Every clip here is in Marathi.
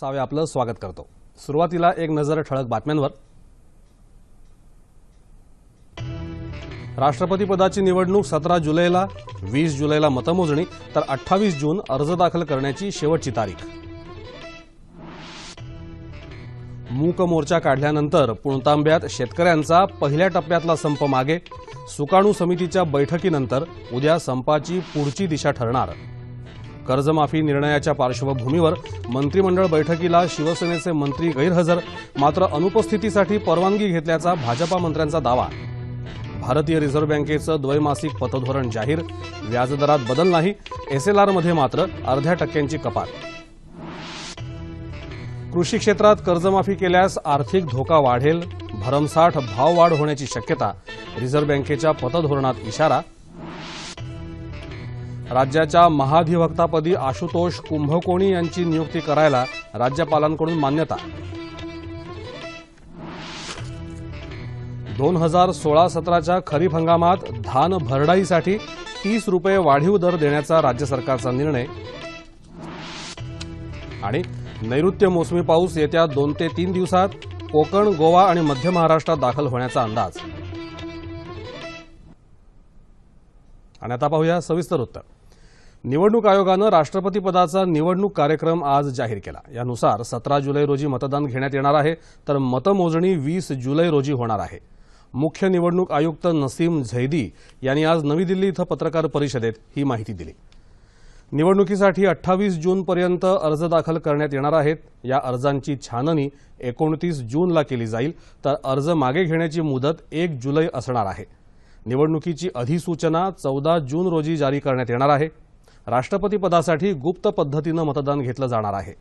सावे आपलं स्वागत करतो. सुरुवातीला एक नजर ठळक बातम्यांवर. राष्ट्रपती पदाची निवडणूक सतरा जुलैला वीस जुलैला मतमोजणी तर अठ्ठावीस जून अर्ज दाखल करण्याची शेवटची तारीख. मूक मोर्चा काढल्यानंतर पुणतांब्यात शेतकऱ्यांचा पहिल्या टप्प्यातला संप मागे. सुकाणू समितीच्या बैठकीनंतर उद्या संपाची पुढची दिशा ठरणार. कर्जमाफी निर्णयाच्या पार्श्वभूमीवर मंत्रिमंडळ बैठकीला शिवसेनेचे मंत्री गैरहजर मात्र अनुपस्थितीसाठी परवानगी घेतल्याचा भाजपा मंत्र्यांचा दावा. भारतीय रिझर्व्ह बँकेचं द्वैमासिक पतधोरण जाहीर व्याजदरात बदल नाही एसएलआरमध्ये मात्र अर्ध्या टक्क्यांची कपात. कृषी क्षेत्रात कर्जमाफी केल्यास आर्थिक धोका वाढेल भरमसाठ भाववाढ होण्याची शक्यता रिझर्व्ह बँकेच्या पतधोरणात इशारा राज्याच्या महाधिवक्तापदी आशुतोष कुंभकोणी यांची नियुक्ती करायला राज्यपालांकडून मान्यता. दोन हजार सोळा सतराच्या खरीप हंगामात धान भरडाईसाठी तीस रुपये वाढीव दर देण्याचा राज्य सरकारचा निर्णय. आणि नैऋत्य मोसमी पाऊस येत्या दोन ते तीन दिवसात कोकण गोवा आणि मध्य महाराष्ट्रात दाखल होण्याचा अंदाज. आणि आता पाहूया सविस्तर उत्तर. निवडणूक आयोगानं राष्ट्रपती पदाचा निवडणूक कार्यक्रम आज जाहीर केला. यानुसार सतरा जुलै रोजी मतदान घेण्यात येणार आहे तर मतमोजणी वीस जुलै रोजी होणार आहे. मुख्य निवडणूक आयुक्त नसीम झैदी यांनी आज नवी दिल्ली इथं पत्रकार परिषदेत ही माहिती दिली. निवडणुकीसाठी अठ्ठावीस जूनपर्यंत अर्ज दाखल करण्यात येणार आहेत. या अर्जांची छाननी एकोणतीस जूनला केली जाईल तर अर्ज मागे घेण्याची मुदत एक जुलै असणार आहे. निवडणुकीची अधिसूचना चौदा जून रोजी जारी करण्यात येणार आहे. राष्ट्रपती पदासाठी गुप्त पद्धतीनं मतदान घेतलं जाणार आहे.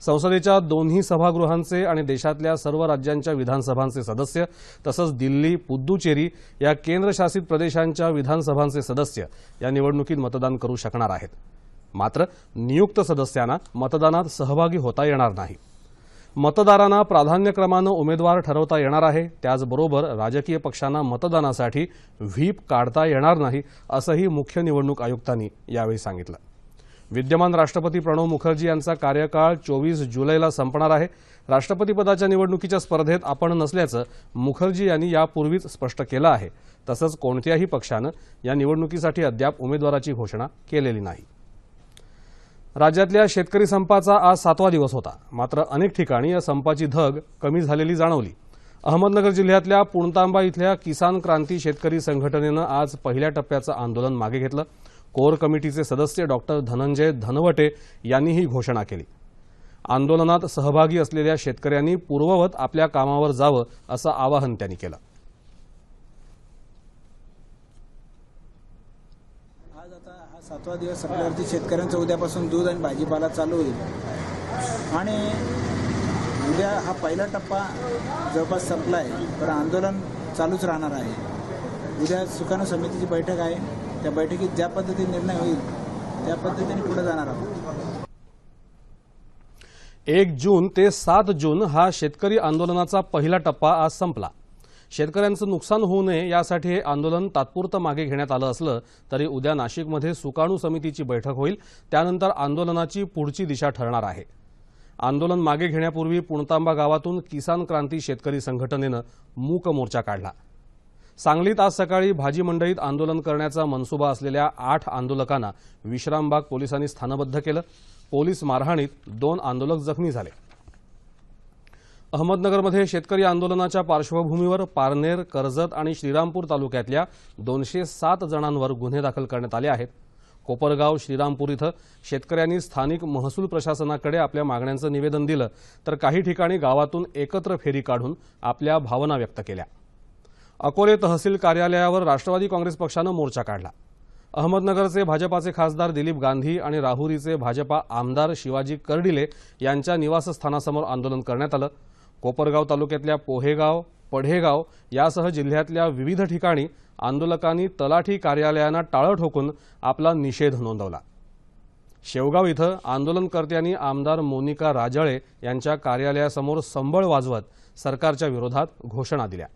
संसदेच्या दोन्ही सभागृहांचे आणि देशातल्या सर्व राज्यांच्या विधानसभांचे सदस्य तसंच दिल्ली पुद्दुचेरी या केंद्रशासित प्रदेशांच्या विधानसभांचे सदस्य या निवडणुकीत मतदान करू शकणार आहेत. मात्र नियुक्त सदस्यांना मतदानात सहभागी होता येणार नाही. मतदारांना प्राधान्यक्रमानं उमेदवार ठरवता येणार आहे. त्याचबरोबर राजकीय पक्षांना मतदानासाठी व्हीप काढता येणार नाही असंही मुख्य निवडणूक आयुक्तांनी यावेळी सांगितलं. विद्यमान राष्ट्रपती प्रणव मुखर्जी यांचा कार्यकाळ चोवीस जुलैला संपणार आहे. राष्ट्रपतीपदाच्या निवडणुकीच्या स्पर्धेत आपण नसल्याचं मुखर्जी यांनी यापूर्वीच स्पष्ट केलं आहे. तसंच कोणत्याही पक्षानं या निवडणुकीसाठी अद्याप उमेदवाराची घोषणा केलेली नाही. राज्यातल्या शेतकरी संपाचा आज सातवा दिवस होता. मात्र अनेक ठिकाणी या संपाची धग कमी झालेली जाणवली. अहमदनगर जिल्ह्यातल्या पुणतांबा इथल्या किसान क्रांती शेतकरी संघटनेनं आज पहिल्या टप्प्याचं आंदोलन मागे घेतलं. कोर कमिटीचे सदस्य डॉक्टर धनंजय धनवटे यांनी ही घोषणा केली. आंदोलनात सहभागी असलेल्या शेतकऱ्यांनी पूर्ववत आपल्या कामावर जावं असं आवाहन त्यांनी केलं आज आता हा सातवा दिवस संपल्यावरती शेतकऱ्यांचं उद्यापासून दूध आणि भाजीपाला चालू होईल. आणि उद्या हा पहिला टप्पा जवळपास संपला आहे तर आंदोलन चालूच राहणार आहे. उद्या सुकाणू समितीची बैठक आहे. त्या बैठकीत ज्या पद्धतीने निर्णय होईल त्या पद्धतीने पुढे जाणार आहोत. एक जून ते सात जून हा शेतकरी आंदोलनाचा पहिला टप्पा आज संपला. शेतकऱ्यांचं नुकसान होऊ नये यासाठी हे आंदोलन तात्पुरतं मागे घेण्यात आलं असलं तरी उद्या नाशिकमध्ये सुकाणू समितीची बैठक होईल. त्यानंतर आंदोलनाची पुढची दिशा ठरणार आहे. आंदोलन मागे घेण्यापूर्वी पुणतांबा गावातून किसान क्रांती शेतकरी संघटनेनं मूक मोर्चा काढला. सांगलीत आज सकाळी भाजी मंडईत आंदोलन करण्याचा मनसुबा असलेल्या आठ आंदोलकांना विश्रामबाग पोलिसांनी स्थानबद्ध केलं. पोलीस मारहाणीत दोन आंदोलक जखमी झाले. अहमदनगरमध्ये शेतकरी आंदोलनाच्या पार्श्वभूमीवर पारनेर कर्जत आणि श्रीरामपूर तालुक्यातल्या दोनशे सात जणांवर गुन्हे दाखल करण्यात आले आहेत. कोपरगाव श्रीरामपूर इथं शेतकऱ्यांनी स्थानिक महसूल प्रशासनाकडे आपल्या मागण्यांचं निवेदन दिलं तर काही ठिकाणी गावातून एकत्र फेरी काढून आपल्या भावना व्यक्त केल्या. अकोले तहसील कार्यालयावर राष्ट्रवादी काँग्रेस पक्षानं मोर्चा काढला. अहमदनगरचे भाजपाचे खासदार दिलीप गांधी आणि राहुरीचे भाजपा आमदार शिवाजी कर्डिले यांच्या निवासस्थानासमोर आंदोलन करण्यात आलं. कोपरगाव तालुक्यातल्या पोहेगाव पढेगाव यासह जिल्ह्यातल्या विविध ठिकाणी आंदोलकांनी तलाठी कार्यालयांना टाळं ठोकून आपला निषेध नोंदवला. शेवगाव इथं आंदोलनकर्त्यांनी आमदार मोनिका राजळे यांच्या कार्यालयासमोर संबळ वाजवत सरकारच्या विरोधात घोषणा दिल्या.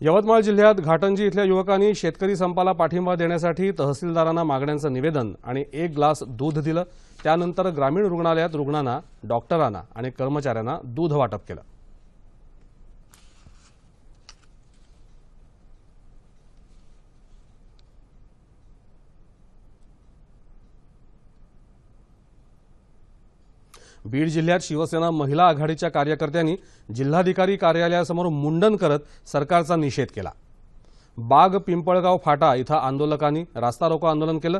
यवतमाळ जिल्ह्यात घाटंजी इथल्या युवकांनी शेतकरी संपाला पाठिंबा देण्यासाठी तहसीलदारांना मागण्यांचं निवेदन आणि एक ग्लास दूध दिलं. त्यानंतर ग्रामीण रुग्णालयात रुग्णांना डॉक्टरांना आणि कर्मचाऱ्यांना दूध वाटप केलं. बीड जिल्ह्यात शिवसेना महिला आघाडीच्या कार्यकर्त्यांनी जिल्हाधिकारी कार्यालयासमोर मुंडन करत सरकारचा निषेध केला. बाग पिंपळगाव फाटा इथं आंदोलकांनी रास्ता रोको आंदोलन केलं.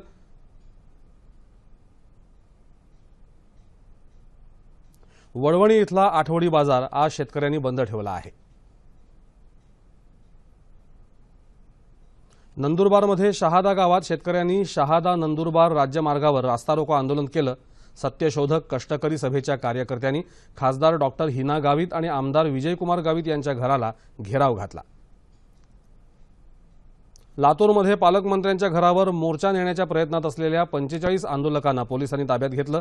वडवणी इथला आठवडी बाजार आज शेतकऱ्यांनी बंद ठेवला आहे. नंदुरबारमध्ये शहादा गावात शेतकऱ्यांनी शहादा नंदुरबार राज्यमार्गावर रास्ता रोको आंदोलन केलं. सत्यशोधक कष्टकरी सभेच्या कार्यकर्त्यांनी खासदार डॉक्टर हिना गावित आणि आमदार विजयकुमार गावित यांच्या घराला घेराव घातला. लातूरमध्ये पालकमंत्र्यांच्या घरावर मोर्चा नेण्याच्या प्रयत्नात असलेल्या पंचेचाळीस आंदोलकांना पोलिसांनी ताब्यात घेतलं.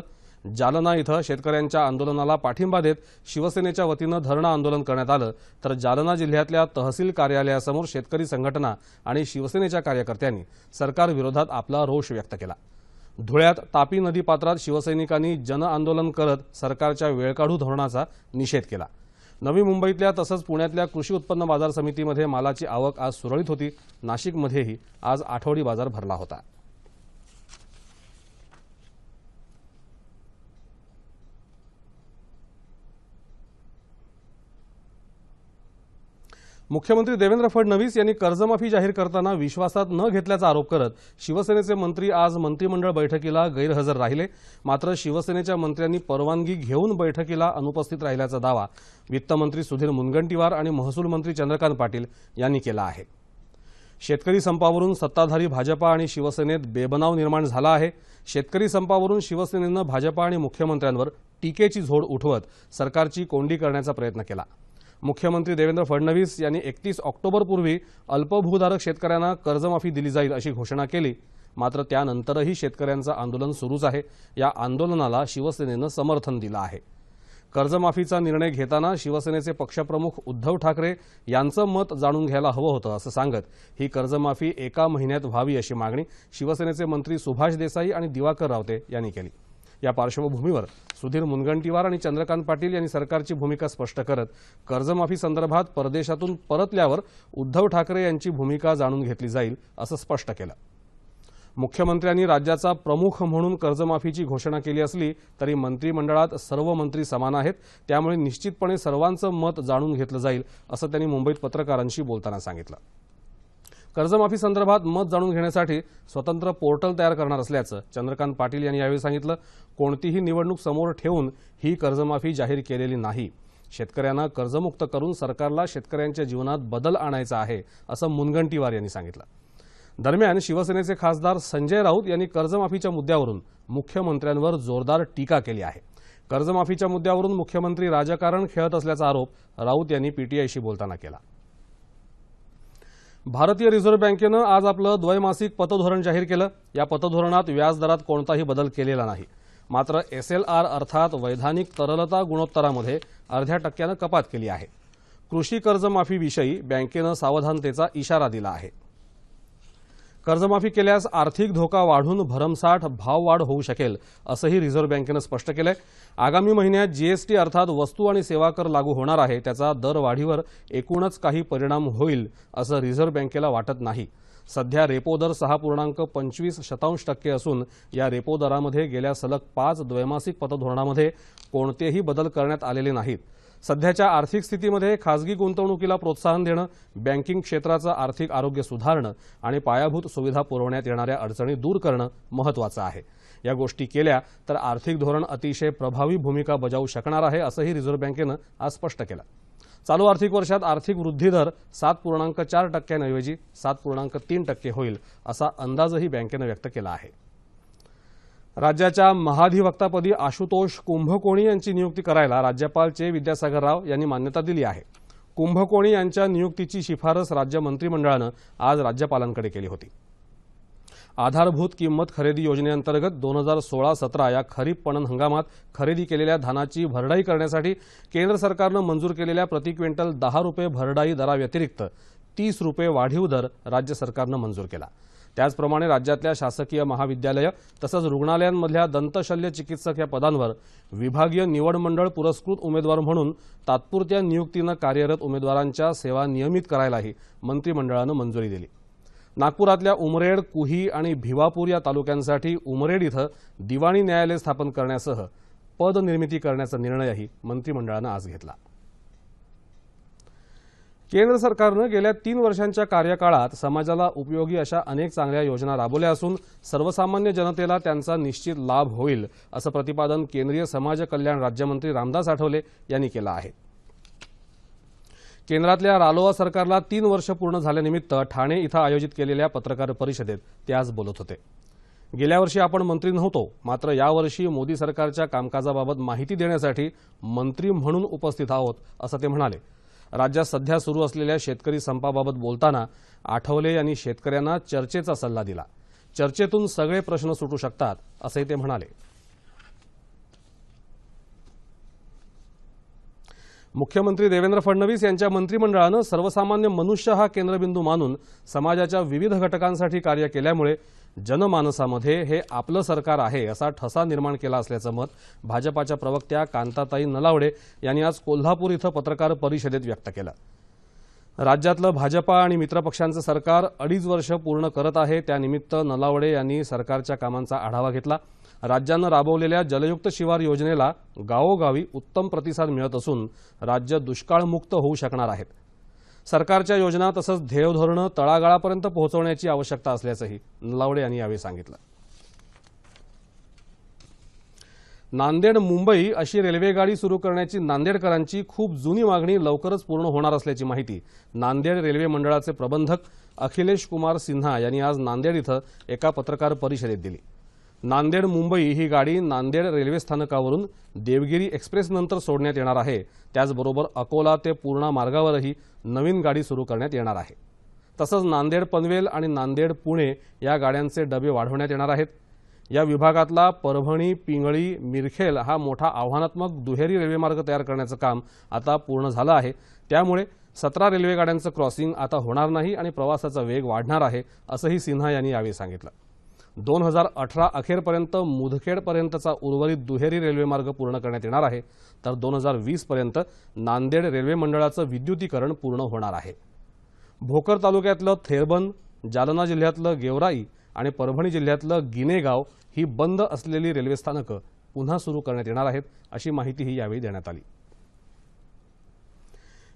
जालना इथं शेतकऱ्यांच्या आंदोलनाला पाठिंबा देत शिवसेनेच्या वतीनं धरणं आंदोलन करण्यात आलं. तर जालना जिल्ह्यातल्या तहसील कार्यालयासमोर शेतकरी संघटना आणि शिवसेनेच्या कार्यकर्त्यांनी सरकारविरोधात आपला रोष व्यक्त केला. धुळ्यात तापी नदीपात्रात शिवसैनिकांनी जनआंदोलन करत सरकारच्या वेळकाढू धोरणाचा निषेध केला. नवी मुंबईतल्या तसंच पुण्यातल्या कृषी उत्पन्न बाजार समितीमध्ये मालाची आवक आज सुरळीत होती. नाशिकमध्येही आज आठवडी बाजार भरला होता. मुख्यमंत्री देवेंद्र फडणवीस यांनी कर्जमाफी जाहीर करताना विश्वासात न घेतल्याचा आरोप करत शिवसेनेचे मंत्री आज मंत्रिमंडळ बैठकीला गैरहजर राहिले. मात्र शिवसेनेच्या मंत्र्यांनी परवानगी घेऊन बैठकीला अनुपस्थित राहिल्याचा दावा वित्तमंत्री सुधीर मुनगंटीवार आणि महसूल मंत्री चंद्रकांत पाटील यांनी केला आहे. शेतकरी संपावरून सत्ताधारी भाजपा आणि शिवसेनेत बेबनाव निर्माण झाला आहे. शेतकरी संपावरून शिवसेनेनं भाजपा आणि मुख्यमंत्र्यांवर टीकेची झोड उठवत सरकारची कोंडी करण्याचा प्रयत्न केला. मुख्यमंत्री देवेंद्र फडणवीस यांनी एकतीस ऑक्टोबरपूर्वी अल्पभूधारक शेतकऱ्यांना कर्जमाफी दिली जाईल अशी घोषणा केली. मात्र त्यानंतरही शेतकऱ्यांचं आंदोलन सुरूच आहे. या आंदोलनाला शिवसेनेनं समर्थन दिलं आहे. कर्जमाफीचा निर्णय घेताना शिवसेनेचे पक्षप्रमुख उद्धव ठाकरे यांचं मत जाणून घ्यायला हवं होतं असं सांगत ही कर्जमाफी एका महिन्यात व्हावी अशी मागणी शिवसेनेचे मंत्री सुभाष देसाई आणि दिवाकर रावते यांनी केली. या पार्श्वभूमीवर सुधीर मुनगंटीवार आणि चंद्रकांत पाटील यांनी सरकारची भूमिका स्पष्ट करत कर्जमाफी संदर्भात परदेशातून परतल्यावर उद्धव ठाकरे यांची भूमिका जाणून घेतली जाईल असं स्पष्ट केलं. मुख्यमंत्र्यांनी राज्याचा प्रमुख म्हणून कर्जमाफीची घोषणा केली असली तरी मंत्रिमंडळात सर्व मंत्री समान आहेत त्यामुळे निश्चितपणे सर्वांचं मत जाणून घेतलं जाईल असं त्यांनी मुंबईत पत्रकारांशी बोलताना सांगितलं. कर्जमाफी संदर्भात मत जाणून घेण्यासाठी स्वतंत्र पोर्टल तयार करणार असल्याचं चंद्रकांत पाटील यांनी यावेळी सांगितलं कोणतीही निवडणूक समोर ठेवून ही कर्जमाफी जाहीर केलेली नाही. शेतकऱ्यांना कर्जमुक्त करून सरकारला शेतकऱ्यांच्या जीवनात बदल आणायचा आहे असं मुनगंटीवार यांनी सांगितलं. दरम्यान शिवसेनेचे खासदार संजय राऊत यांनी कर्जमाफीच्या मुद्द्यावरून मुख्यमंत्र्यांवर जोरदार टीका केली आहे. कर्जमाफीच्या मुद्द्यावरून मुख्यमंत्री राजकारण खेळत असल्याचा आरोप राऊत यांनी पीटीआयशी बोलताना केला. भारतीय रिझर्व्ह बँकेनं आज आपलं द्वैमासिक पतधोरण जाहीर केलं. या पतधोरणात व्याजदरात कोणताही बदल केलेला नाही. मात्र एस एल आर अर्थात वैधानिक तरलता गुणोत्तरामध्ये अर्ध्या टक्क्यानं कपात केली आहे. कृषी कर्जमाफीविषयी बँकेनं सावधानतेचा इशारा दिला आहे. कर्जमाफी केल्यास आर्थिक धोका वाढून भरमसाठ भाववाढ होऊ शकेल असंही रिझर्व्ह बँकेनं स्पष्ट केलंय. आगामी महिन्यात जीएसटी अर्थात वस्तू आणि सेवा कर लागू होणार आहे त्याचा दरवाढीवर एकूणच काही परिणाम होईल असं रिझर्व्ह बँकेला वाटत नाही. सध्या रेपो दर सहा पूर्णांक पंचवीस शतांश टक्के असून या रेपो दरामध्ये गेल्या सलग पाच द्वैमासिक पतधोरणामध्ये कोणतेही बदल करण्यात आलेले नाहीत. सध्याच्या आर्थिक स्थितीमध्ये खासगी गुंतवणुकीला प्रोत्साहन देणं बँकिंग क्षेत्राचं आर्थिक आरोग्य सुधारणं आणि पायाभूत सुविधा पुरवण्यात येणाऱ्या अडचणी दूर करणं महत्त्वाचं आहे. या गोष्टी केल्या तर आर्थिक धोरण अतिशय प्रभावी भूमिका बजावू शकणार आहे असंही रिझर्व्ह बँकेनं आज स्पष्ट केलं. चालू आर्थिक वर्षात आर्थिक वृद्धी दर सात पूर्णांक चार टक्क्यांऐवजी सात पूर्णांक तीन टक्के होईल असा अंदाजही बँकेनं व्यक्त केला आहे. राज्याच्या महाधिवक्तापदी आशुतोष कुंभकोणी यांची नियुक्ती करायला राज्यपाल चे विद्यासागर राव यांनी मान्यता दिली आहे. कुंभकोणी यांच्या नियुक्तीची शिफारस राज्य मंत्रिमंडळानं आज राज्यपालांकडे केली होती. आधारभूत किंमत खरेदी योजनेअंतर्गत दोन हजार सोळा सतरा या खरीप पणन हंगामात खरेदी केलेल्या धानाची भरडाई करण्यासाठी केंद्र सरकारनं मंजूर केलेल्या प्रति क्विंटल दहा रुपये भरडाई दराव्यतिरिक्त तीस रुपये वाढीव दर राज्य सरकारनं मंजूर केला. त्याचप्रमाणे राज्यातल्या शासकीय महाविद्यालयं तसंच रुग्णालयांमधल्या दंतशल्य चिकित्सक या पदांवर विभागीय निवड मंडळ पुरस्कृत उमेदवार म्हणून तात्पुरत्या नियुक्तीनं कार्यरत उमेदवारांच्या सेवा नियमित करायलाही मंत्रिमंडळानं मंजुरी दिली. नागपुरातल्या उमरेड कुही आणि भिवापूर या तालुक्यांसाठी उमरेड इथं दिवाणी न्यायालय स्थापन करण्यासह पदनिर्मिती करण्याचा निर्णयही मंत्रिमंडळानं आज घेतला. केंद्र सरकारनं गेल्या तीन वर्षांच्या कार्यकाळात समाजाला उपयोगी अशा अनेक चांगल्या योजना राबवल्या असून सर्वसामान्य जनतेला त्यांचा निश्चित लाभ होईल असं प्रतिपादन केंद्रीय समाज कल्याण राज्यमंत्री रामदास आठवले यांनी केलं आहे. केंद्रातल्या रालोआ सरकारला तीन वर्ष पूर्ण झाल्यानिमित्त ठाणे इथं आयोजित केलेल्या पत्रकार परिषदेत ते आज बोलत होते. गेल्या वर्षी आपण मंत्री नव्हतो मात्र यावर्षी मोदी सरकारच्या कामकाजाबाबत माहिती देण्यासाठी मंत्री म्हणून उपस्थित आहोत असं ते म्हणाले. राज्यात सध्या सुरू असलेल्या शेतकरी संपाबाबत बोलताना आठवले यांनी शेतकऱ्यांना चर्चेचा सल्ला दिला. चर्चेतून सगळे प्रश्न सुटू शकतात असंही ते म्हणाले. मुख्यमंत्री देवेंद्र फडणवीस यांच्या मंत्रिमंडळानं सर्वसामान्य मनुष्य हा केंद्रबिंदू मानून समाजाच्या विविध घटकांसाठी कार्य केल्यामुळे जनमानसामध्ये हे आपलं सरकार आहे असा ठसा निर्माण केला असल्याचं मत भाजपाच्या प्रवक्त्या कांताताई नलावडे यांनी आज कोल्हापूर इथं पत्रकार परिषदेत व्यक्त केलं. राज्यातलं भाजपा आणि मित्रपक्षांचं सरकार अडीच वर्ष पूर्ण करत आहे त्यानिमित्त नलावडे यांनी सरकारच्या कामांचा आढावा घेतला. राज्यानं राबवलेल्या जलयुक्त शिवार योजनेला गावोगावी उत्तम प्रतिसाद मिळत असून राज्य दुष्काळमुक्त होऊ शकणार आहेत. सरकारच्या योजना तसंच ध्येयधोरणं तळागाळापर्यंत पोहोचवण्याची आवश्यकता असल्याचंही नलावडे यांनी यावेळी सांगितलं. नांदेड मुंबई अशी रेल्वेगाडी सुरू करण्याची नांदेडकरांची खूप जुनी मागणी लवकरच पूर्ण होणार असल्याची माहिती नांदेड रेल्वे मंडळाचे प्रबंधक अखिलेश कुमार सिन्हा यांनी आज नांदेड इथं एका पत्रकार परिषदेत दिली. नांदेड मुंबई ही गाडी नांदेड रेल्वे स्थानकावरून देवगिरी एक्सप्रेसनंतर सोडण्यात येणार आहे. त्याचबरोबर अकोला ते पूर्णा मार्गावरही नवीन गाडी सुरू करण्यात येणार आहे. तसंच नांदेड पनवेल आणि नांदेड पुणे या गाड्यांचे डबे वाढवण्यात येणार आहेत. या विभागातला परभणी पिंगळी मिरखेल हा मोठा आव्हानात्मक दुहेरी रेल्वेमार्ग तयार करण्याचं काम आता पूर्ण झालं आहे. त्यामुळे सतरा रेल्वे गाड्यांचं क्रॉसिंग आता होणार नाही आणि प्रवासाचा वेग वाढणार आहे असंही सिन्हा यांनी यावेळी सांगितलं. दोन हजार अठरा अखेरपर्यंत मुदखेडपर्यंतचा उर्वरित दुहेरी रेल्वेमार्ग पूर्ण करण्यात येणार आहे. तर दोन हजार वीसपर्यंत नांदेड रेल्वे मंडळाचं विद्युतीकरण पूर्ण होणार आहे. भोकर तालुक्यातलं थेरबन जालना जिल्ह्यातलं गेवराई आणि परभणी जिल्ह्यातलं गिनेगाव ही बंद असलेली रेल्वे स्थानकं पुन्हा सुरू करण्यात येणार आहेत अशी माहितीही यावेळी देण्यात आली.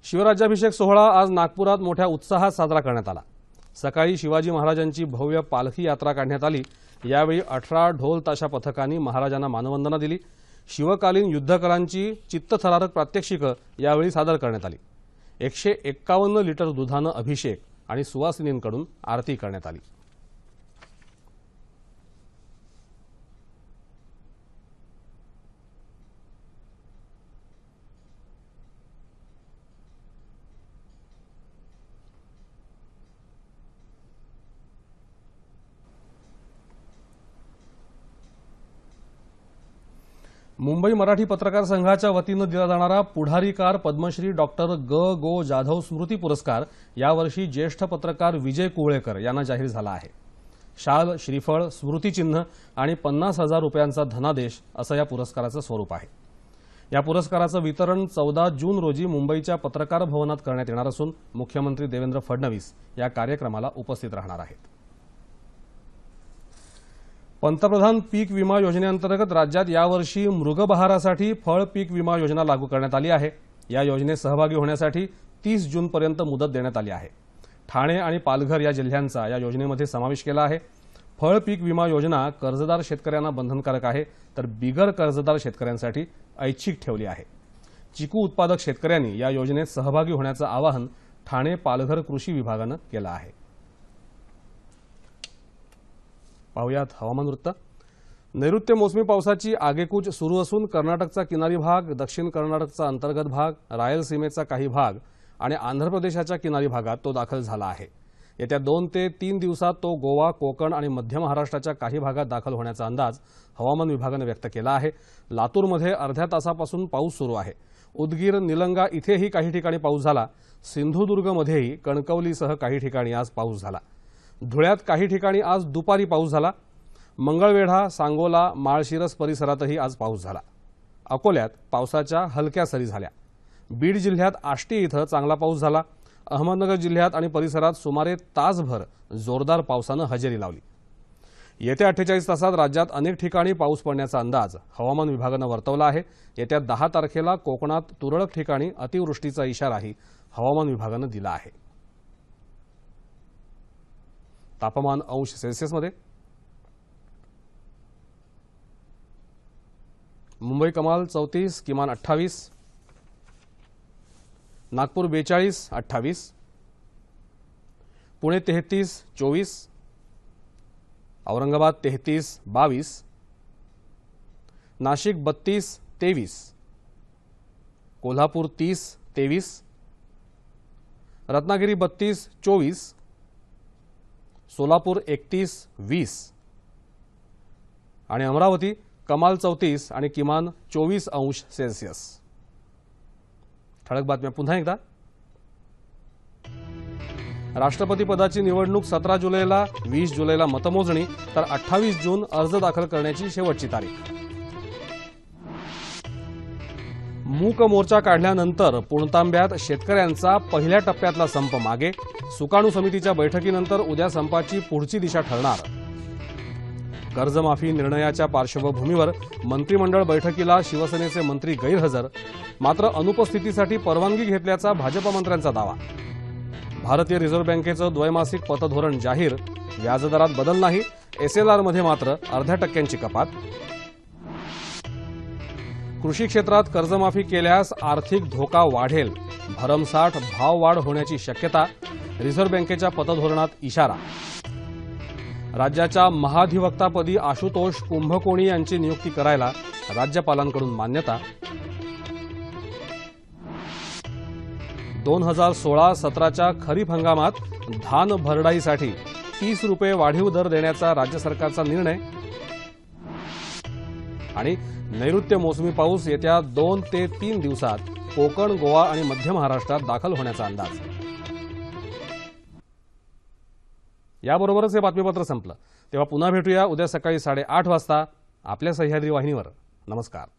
शिवराज्याभिषेक सोहळा आज नागपुरात मोठ्या उत्साहात साजरा करण्यात आला. सकाळी शिवाजी महाराजांची भव्य पालखी यात्रा काढण्यात आली. यावेळी अठरा ढोल ताशा पथकांनी महाराजांना मानवंदना दिली. शिवकालीन युद्धकलांची चित्तथरारक प्रात्यक्षिकं यावेळी सादर करण्यात आली. एकशे एक्कावन्न लिटर दुधानं अभिषेक आणि सुवासिनींकडून आरती करण्यात आली. मुंबई मराठी पत्रकार संघाच्या वतीनं दिला जाणारा पुढारीकार पद्मश्री डॉक्टर ग. गो. जाधव स्मृती पुरस्कार यावर्षी ज्येष्ठ पत्रकार विजय कुवळेकर यांना जाहीर झाला आहे. शाल श्रीफळ स्मृतिचिन्ह आणि पन्नास हजार रुपयांचा धनादेश असं या पुरस्काराचं स्वरूप आहे. या पुरस्काराचं वितरण चौदा जून रोजी मुंबईच्या पत्रकार भवनात करण्यात येणार असून मुख्यमंत्री देवेंद्र फडणवीस या कार्यक्रमाला उपस्थित राहणार आहेत. पंतप्रधान पीक विमा योजनेअंतर्गत राज्यात यावर्षी मृगबहारासाठी फळ पीक विमा योजना लागू करण्यात आली आहे. या योजनेत सहभागी होण्यासाठी तीस जूनपर्यंत मुदत देण्यात आली आहे. ठाणे आणि पालघर या जिल्ह्यांचा या योजनेमध्ये समावेश केला आहे. फळ पीक विमा योजना कर्जदार शेतकऱ्यांना बंधनकारक आहे तर बिगर कर्जदार शेतकऱ्यांसाठी ऐच्छिक ठेवली आहे. चिकू उत्पादक शेतकऱ्यांनी या योजनेत सहभागी होण्याचं आवाहन ठाणे पालघर कृषी विभागानं केलं आहे. पाहुयात हवामान वृत्त. नैऋत्य मोसमी पावसाची आगेकूच सुरू असून कर्नाटकचा किनारी भाग दक्षिण कर्नाटकचा अंतर्गत भाग रायलसीमेचा काही भाग आणि आंध्र प्रदेशाच्या किनारी भागात तो दाखल झाला आहे. येत्या दोन ते तीन दिवसात तो गोवा कोकण आणि मध्य महाराष्ट्राच्या काही भागात दाखल होण्याचा अंदाज हवामान विभागानं व्यक्त केला आहे. लातूरमध्ये अर्ध्या तासापासून पाऊस सुरू आहे. उदगीर निलंगा इथेही काही ठिकाणी पाऊस झाला. सिंधुदुर्गमध्येही कणकवलीसह काही ठिकाणी आज पाऊस झाला. धुळ्यात काही ठिकाणी आज दुपारी पाऊस झाला. मंगळवेढा सांगोला माळशिरस परिसरातही आज पाऊस झाला. अकोल्यात पावसाच्या हलक्या सरी झाल्या. बीड जिल्ह्यात आष्टी इथं चांगला पाऊस झाला. अहमदनगर जिल्ह्यात आणि परिसरात सुमारे तासभर जोरदार पावसानं हजेरी लावली. येत्या अठ्ठेचाळीस तासात राज्यात अनेक ठिकाणी पाऊस पडण्याचा अंदाज हवामान विभागानं वर्तवला आहे. येत्या दहा तारखेला कोकणात तुरळक ठिकाणी अतिवृष्टीचा इशाराही हवामान विभागानं दिला आहे. तापमान अंश सेल्सिअसमध्ये मुंबई कमाल चौतीस किमान अठ्ठावीस. नागपूर बेचाळीस अठ्ठावीस. पुणे तेहतीस चोवीस. औरंगाबाद तेहतीस बावीस. नाशिक बत्तीस तेवीस. कोल्हापूर तीस तेवीस. रत्नागिरी बत्तीस चोवीस. सोलापूर एकतीस वीस. आणि अमरावती कमाल चौतीस आणि किमान चोवीस अंश सेल्सिअस. ठळक बातम्या पुन्हा एकदा. राष्ट्रपती पदाची निवडणूक सतरा जुलैला वीस जुलैला मतमोजणी तर अठ्ठावीस जून अर्ज दाखल करण्याची शेवटची तारीख. मूक मोर्चा काढल्यानंतर पुणतांब्यात शेतकऱ्यांचा पहिल्या टप्प्यातला संप मागे. सुकाणू समितीच्या बैठकीनंतर उद्या संपाची पुढची दिशा ठरणार. कर्जमाफी निर्णयाच्या पार्श्वभूमीवर मंत्रिमंडळ बैठकीला शिवसेनेचे मंत्री गैरहजर. मात्र अनुपस्थितीसाठी परवानगी घेतल्याचा भाजप मंत्र्यांचा दावा. भारतीय रिझर्व्ह बँकेचं द्वैमासिक पतधोरण जाहीर. व्याजदरात बदल नाही. एसएलआरमध्ये मात्र अर्ध्या टक्क्यांची कपात. कृषी क्षेत्रात कर्जमाफी केल्यास आर्थिक धोका वाढेल. भरमसाठ भाववाढ होण्याची शक्यता रिझर्व्ह बँकेच्या पतधोरणात इशारा. राज्याच्या महाधिवक्तापदी आशुतोष कुंभकोणी यांची नियुक्ती करायला राज्यपालांकडून मान्यता. दोन हजार सोळा सतराच्या खरीप हंगामात धान भरडाईसाठी तीस रुपये वाढीव दर देण्याचा राज्य सरकारचा निर्णय. आणि नैऋत्य मोसमी पाऊस येत्या दोन ते तीन दिवसात कोकण गोवा आणि मध्य महाराष्ट्रात दाखल होण्याचा अंदाज. याबरोबरच हे बातमीपत्र संपलं. तेव्हा पुन्हा भेटूया उद्या सकाळी साडेआठ वाजता आपल्या सह्याद्री वाहिनीवर. नमस्कार.